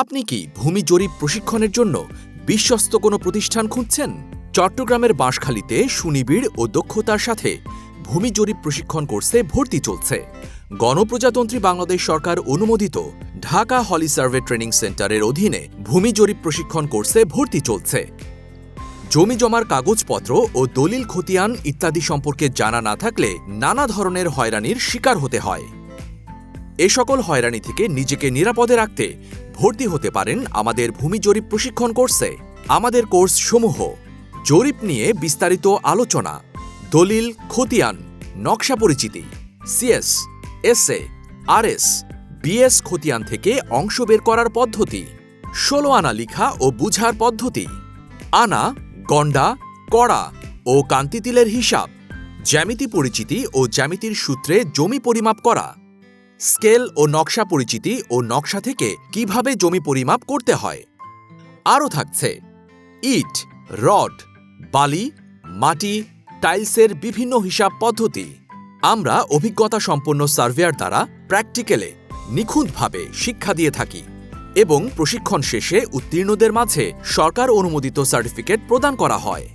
আপনি কি ভূমি জরিপ প্রশিক্ষণের জন্য বিশ্বস্ত কোনো প্রতিষ্ঠান খুঁজছেন? চট্টগ্রামের বাঁশখালীতে সুনিবিড় ও দক্ষতার সাথে ভূমি জরিপ প্রশিক্ষণ কোর্সে ভর্তি চলছে। গণপ্রজাতন্ত্রী বাংলাদেশ সরকার অনুমোদিত ঢাকা হলি সার্ভে ট্রেনিং সেন্টারের অধীনে ভূমি জরিপ প্রশিক্ষণ কোর্সে ভর্তি চলছে। জমি জমার কাগজপত্র ও দলিল খতিয়ান ইত্যাদি সম্পর্কে জানা না থাকলে নানা ধরনের হয়রানির শিকার হতে হয়। এ সকল হয়রানি থেকে নিজেকে নিরাপদে রাখতে ভর্তি হতে পারেন আমাদের ভূমি জরিপ প্রশিক্ষণ কোর্সে। আমাদের কোর্স সমূহ, জরিপ নিয়ে বিস্তারিত আলোচনা, দলিল, খতিয়ান, নকশা পরিচিতি, সিএস, এসএ, আরএস, বিএস খতিয়ান থেকে অংশ বের করার পদ্ধতি, ষোলো আনা লিখা ও বুঝার পদ্ধতি, আনা গন্ডা কড়া ও কান্তিতিলের হিসাব, জ্যামিতি পরিচিতি ও জ্যামিতির সূত্রে জমি পরিমাপ করা। স্কেল ও নকশা পরিচিতি ও নকশা থেকে কীভাবে জমি পরিমাপ করতে হয়। আরও থাকছে, ইট, রড, বালি, মাটি, টাইলসের বিভিন্ন হিসাব পদ্ধতি। আমরা অভিজ্ঞতা সম্পন্ন সার্ভেয়ার দ্বারা প্র্যাকটিক্যালে নিখুঁতভাবে শিক্ষা দিয়ে থাকি এবং প্রশিক্ষণ শেষে উত্তীর্ণদের মাঝে সরকার অনুমোদিত সার্টিফিকেট প্রদান করা হয়।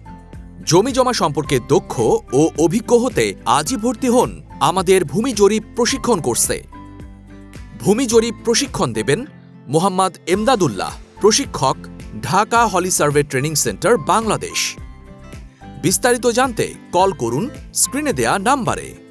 জমি জমা সম্পর্কে দক্ষ ও অভিজ্ঞ হতে আজই ভর্তি হন আমাদের ভূমি জরিপ প্রশিক্ষণ কোর্সে। ভূমি জরিপ প্রশিক্ষণ দেবেন মোহাম্মদ এমদাদুল্লাহ, প্রশিক্ষক, Dhaka holy survey training centre, Bangladesh. বিস্তারিত জানতে কল করুন স্ক্রিনে দেয়া নাম্বারে।